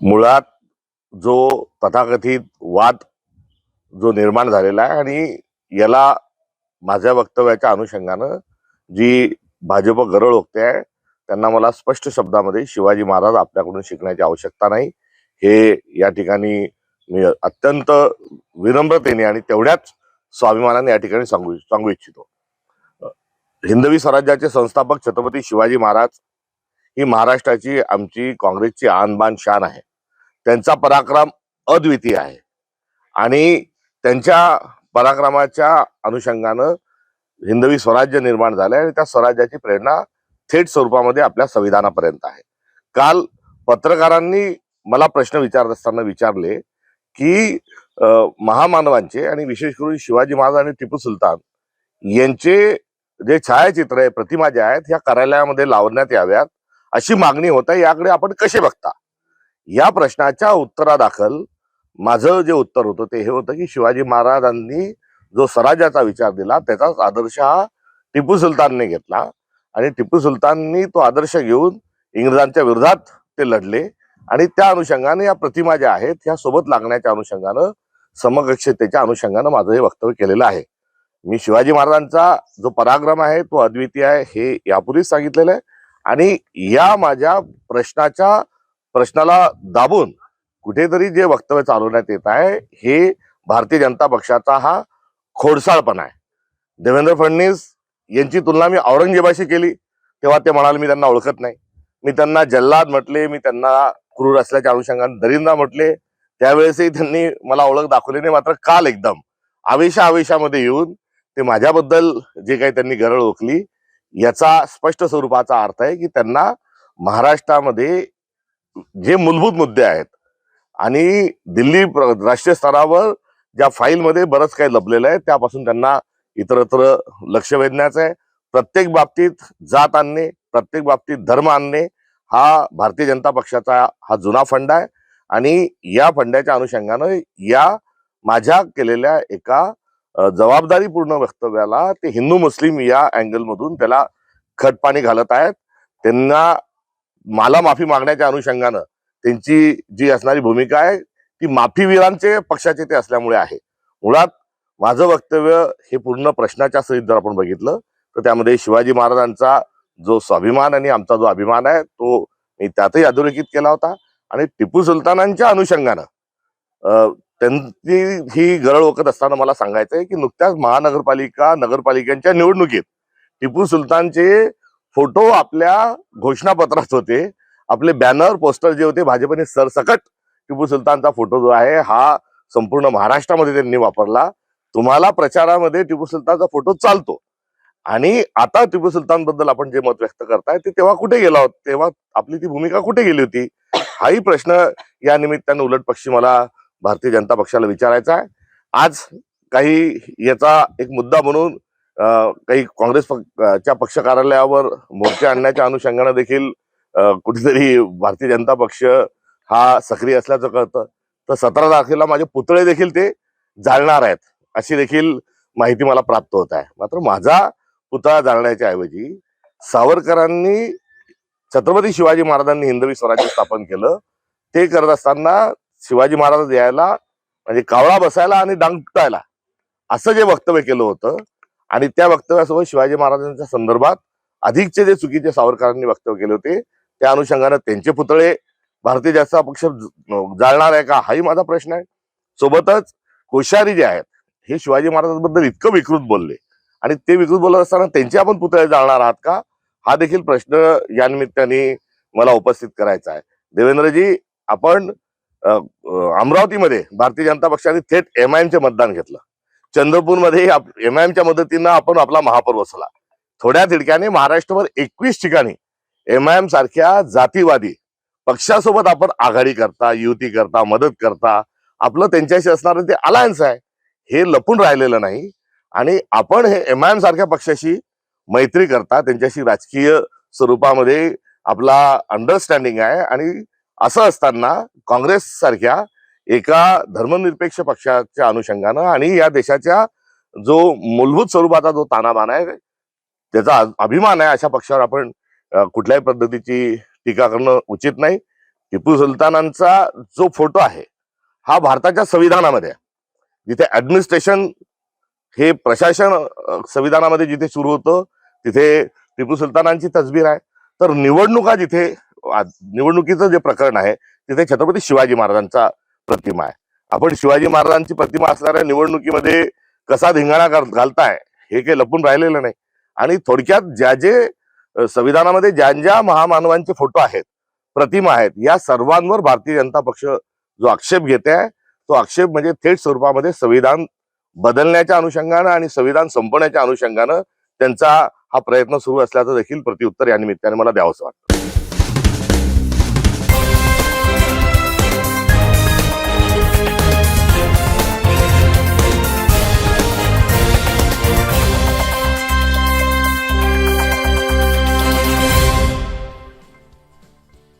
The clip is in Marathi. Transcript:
मुळात जो तथाकथित वाद जो निर्माण झालेला आहे आणि याला माझ्या वक्तव्याच्या अनुषंगानं जी भाजप गरळ ओकते आहे त्यांना मला स्पष्ट शब्दामध्ये शिवाजी महाराज आपल्याकडून शिकण्याची आवश्यकता नाही. हे या ठिकाणी मी अत्यंत विनम्रतेने आणि तेवढ्याच स्वाभिमानाने या ठिकाणी सांगू सांगू इच्छितो. हिंदवी स्वराज्याचे संस्थापक छत्रपती शिवाजी महाराज ही महाराष्ट्राची आमची काँग्रेसची आनबान शान आहे. त्यांचा पराक्रम अद्वितीय आहे. आणि त्यांच्या पराक्रमाच्या अनुषंगानं हिंदवी स्वराज्य निर्माण झालंय आणि त्या स्वराज्याची प्रेरणा थेट स्वरूपामध्ये आपल्या संविधानापर्यंत आहे. काल पत्रकारांनी मला प्रश्न विचारत असताना विचारले की महामानवांचे आणि विशेष करून शिवाजी महाराज आणि टिपू सुलतान यांचे जे छायाचित्र आहे प्रतिमा ज्या आहेत ह्या कार्यालयामध्ये लावण्यात याव्यात अशी मागणी होत आहे याकडे आपण कसे बघता? या प्रश्नाच्या उत्तरादाखल माझं जे उत्तर होतं ते हे होतं की शिवाजी महाराजांनी जो स्वराज्याचा विचार दिला त्याचाच आदर्श हा टिपू सुलतानने घेतला. आणि टिपू सुलताननी तो आदर्श घेऊन इंग्रजांच्या विरोधात ते लढले. आणि त्या अनुषंगाने या प्रतिमा ज्या आहेत ह्या सोबत लागण्याच्या अनुषंगानं समकक्षतेच्या अनुषंगानं माझं हे वक्तव्य केलेलं आहे. मी शिवाजी महाराजांचा जो पराक्रम आहे तो अद्वितीय आहे हे यापूर्वीच सांगितलेलं आहे. आणि या माझ्या प्रश्नाच्या प्रश्नाला दाबून कुठेतरी जे वक्तव्य चालवण्यात येत आहे हे भारतीय जनता पक्षाचा हा खोडसाळपणा आहे. देवेंद्र फडणवीस यांची तुलना मी औरंगजेबाशी केली तेव्हा ते म्हणाले मी त्यांना ओळखत नाही. मी त्यांना जल्लाद म्हटले मी त्यांना क्रूर असल्याच्या अनुषंगाने दरिंदा म्हटले. त्यावेळेसही त्यांनी मला ओळख दाखवली नाही मात्र काल एकदम आवेशा आवेशामध्ये येऊन ते माझ्याबद्दल जे काही त्यांनी गरळ ओळखली याचा स्पष्ट स्वरूपाचा अर्थ आहे की त्यांना महाराष्ट्रामध्ये जे मूलभूत मुद्दे आहेत. आणि दिल्ली प्र- राष्ट्रीय स्तरावर ज्या फाईलमध्ये बरंच काही लपलेलं आहे त्यापासून त्यांना इतरत्र लक्ष वेधण्याचं आहे. प्रत्येक बाबतीत जात आणणे प्रत्येक बाबतीत धर्म आणणे हा भारतीय जनता पक्षाचा हा जुना फंड आहे. आणि या फंडाच्या अनुषंगानं या माझ्या केलेल्या एका जबाबदारीपूर्ण वक्तव्याला ते हिंदू मुस्लिम या अँगलमधून त्याला खटपाणी घालत आहेत. त्यांना मला माफी मागण्याच्या अनुषंगानं त्यांची जी असणारी भूमिका आहे ती माफीवीरांचे पक्षाचे ते असल्यामुळे आहे. मुळात माझं वक्तव्य हे पूर्ण प्रश्नाच्या सहित जर आपण बघितलं तर त्यामध्ये शिवाजी महाराजांचा जो स्वाभिमान आणि आमचा जो अभिमान आहे तो मी त्यातही अधोरेखित केला होता. आणि टिपू सुलतानांच्या अनुषंगानं अं, त्यांची ही गरळ ओकत असताना मला सांगायचं आहे की नुकत्याच महानगरपालिका नगरपालिकांच्या निवडणुकीत टिपू सुलतानचे फोटो आपल्या घोषणापत्रात होते. आपले बॅनर पोस्टर जे होते भाजपने सरसकट टिपू सुलतानचा फोटो जो आहे हा संपूर्ण महाराष्ट्रामध्ये त्यांनी वापरला. तुम्हाला प्रचारामध्ये टिपू सुलतानचा फोटो चालतो. आणि आता टिपू सुलतानबद्दल आपण जे मत व्यक्त करताय ते तेव्हा कुठे गेला होता? तेव्हा आपली ती भूमिका कुठे गेली होती? हाही प्रश्न या निमित्तानं उलट पक्षी मला भारतीय जनता पक्षाला विचारायचा आहे. आज काही याचा एक मुद्दा म्हणून काही काँग्रेस च्या पक्ष कार्यालयावर मोर्चे आणण्याच्या अनुषंगानं देखील कुठेतरी भारतीय जनता पक्ष हा सक्रिय असल्याचं कळतं. तर सतरा तारखेला माझे पुतळे देखील ते जाळणार आहेत अशी देखील माहिती मला प्राप्त होत आहे. मात्र माझा पुतळा जाळण्याच्या ऐवजी सावरकरांनी छत्रपती शिवाजी महाराजांनी हिंदवी स्वराज्य स्थापन केलं. ते करत असताना शिवाजी महाराज यायला म्हणजे कावळा बसायला आणि डांगटायला असं जे वक्तव्य केलं होतं आणि त्या वक्तव्यासोबत शिवाजी महाराजांच्या संदर्भात अधिकचे जे चुकीचे सावरकरांनी वक्तव्य केले होते त्या अनुषंगानं त्यांचे पुतळे भारतीय जनता पक्ष जाळणार आहे का हाही माझा प्रश्न आहे. सोबतच कोश्यारी जे आहेत हे शिवाजी महाराजांबद्दल इतकं विकृत बोलले. आणि ते विकृत बोलत असताना त्यांचे आपण पुतळे जाळणार आहात का हा देखील प्रश्न या निमित्ताने मला उपस्थित करायचा आहे. देवेंद्रजी आपण अमरावतीमध्ये भारतीय जनता पक्षाने थेट एम आय एमचे मतदान घेतलं. चंद्रपूरमध्ये एम आय एमच्या मदतीनं आपण आपला महापौर बसला थोड्या तिडक्याने महाराष्ट्रभर एकवीस ठिकाणी एम आय एम सारख्या जातीवादी पक्षासोबत आपण आघाडी करता युती करता मदत करता आपलं त्यांच्याशी असणारं ते अलायन्स आहे हे लपून राहिलेलं नाही. आणि आपण हे एम आय एम सारख्या पक्षाशी मैत्री करता त्यांच्याशी राजकीय स्वरूपामध्ये आपला अंडरस्टँडिंग आहे. आणि असं असताना काँग्रेस सारख्या एका धर्मनिरपेक्ष पक्षाच्या अनुषंगानं आणि या देशाच्या जो मूलभूत स्वरूपाचा जो तानाबाना आहे त्याचा अभिमान आहे अशा पक्षावर आपण कुठल्याही पद्धतीची टीका करणं उचित नाही टिपू सुलतानांचा जो फोटो आहे हा भारताच्या संविधानामध्ये आहे. जिथे ऍडमिनिस्ट्रेशन हे प्रशासन संविधानामध्ये जिथे सुरू होतं तिथे टिपू सुलतानांची तस्बीर आहे तर निवडणुका जिथे निवडणुकीचं जे प्रकरण आहे तिथे छत्रपती शिवाजी महाराजांचा प्रतिमा आहे. आपण शिवाजी महाराजांची प्रतिमा असणाऱ्या निवडणुकीमध्ये कसा धिंगाणा घाल- घालताय हे काही लपून राहिलेलं नाही. आणि थोडक्यात ज्या जे संविधानामध्ये ज्या ज्या महामानवांचे फोटो आहेत प्रतिमा आहेत या सर्वांवर भारतीय जनता पक्ष जो आक्षेप घेते आहे तो आक्षेप म्हणजे थेट स्वरूपामध्ये संविधान बदलण्याच्या अनुषंगानं आणि संविधान संपवण्याच्या अनुषंगानं त्यांचा हा प्रयत्न सुरू असल्याचं देखील प्रत्युत्तर या निमित्ताने मला द्यावंसं वाटतं.